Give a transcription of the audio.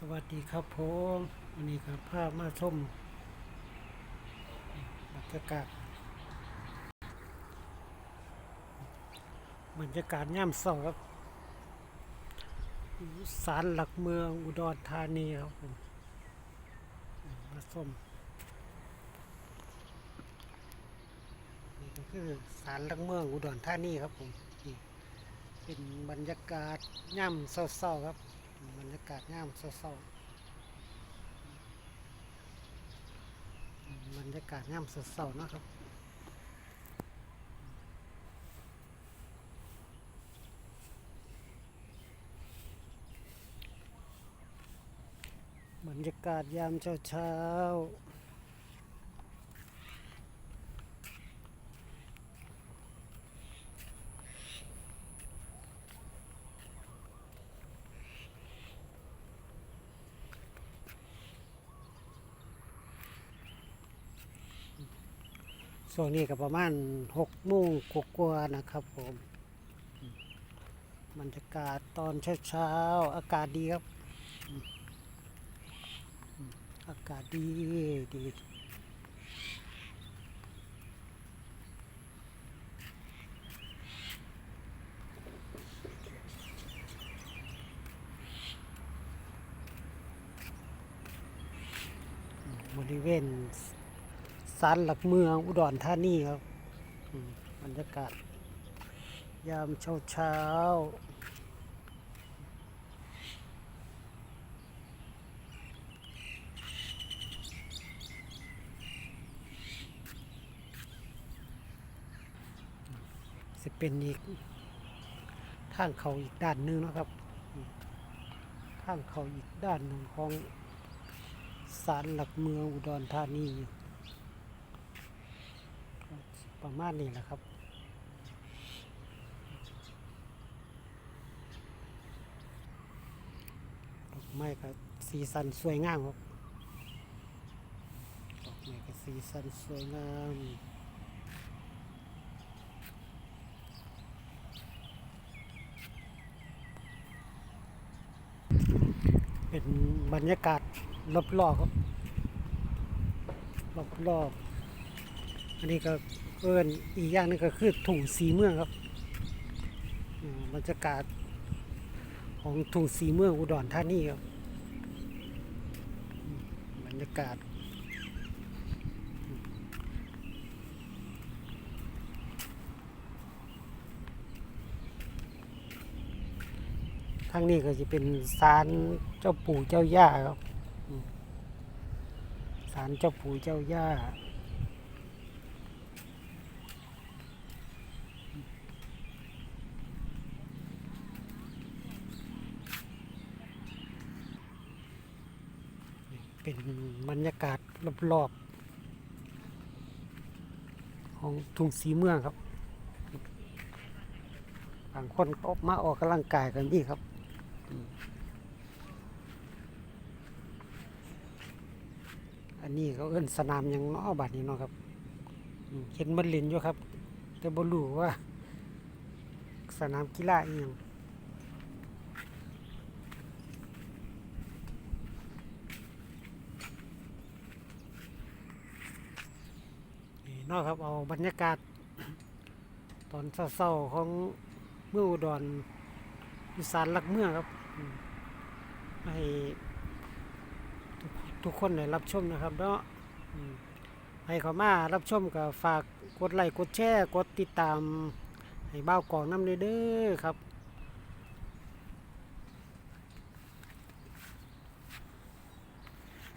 สวัสดีครับผมวันนี้ครับภาพมาชมบรรยากาศบรรยากาศย่ำเศร้าครับศาลหลักเมืองอุดรธานีครับผมมาชมนี่ก็คือศาลหลักเมืองอุดรธานีครับผมเป็นบรรยากาศย่ำเศร้าๆครับ บรรยากาศงามเศร้าบรรยากาศงามเศร้านะครับบรรยากาศยามเช้าเช้า วงนี้ก็ประมาณหกโมงกว่าๆนะครับผมบรรยากาศตอนเช้าๆอากาศดีครับ อากาศดีดีบริเวณ ศาลหลักเมืองอุดรธานีครับอืมบรรยากาศ ยามเช้าเช้าจะเป็นอีกทางเขาอีกด้านหนึ่งนะครับทางเขาอีกด้านหนึ่งของศาลหลักเมืองอุดรธานี ประมาณนี้แหละครับดอกไม้ก็สีสันสวยงามครับดอกไม้ก็สีสันสวยงามเป็นบรรยากาศรอบๆครับรอบๆอันนี้ก็ เอินอีกอย่างนึงก็คือถุงสีเมืองครับบรรยากาศของถุงสีเมืองอุดรธานีครับบรรยากาศทางนี้ก็จะเป็นศาลเจ้าปู่เจ้าย่าครับศาลเจ้าปู่เจ้าย่า เป็นบรรยากาศรอบๆของทุ่งสีเมืองครับ บางคนก็ออกมาออกกำลังกายกันดีครับอันนี้เขาเอิ้นสนามยังนาะบัดนี้เนาะครับเห็นมันเล่นอยู่ครับ แต่บ่รู้ว่า สนามกีฬาอีหยังนี่ เนาะครับเอาบรรยากาศ ตอนเศร้าๆของเมืองอุดรอีสานหลักเมืองครับให้ทุกทุกคนได้รับชมนะครับเนาะให้เขามารับชมก็ฝากกดไลค์กดแชร์กดติดตามให้บ้าวกองน้ำเด้อครับ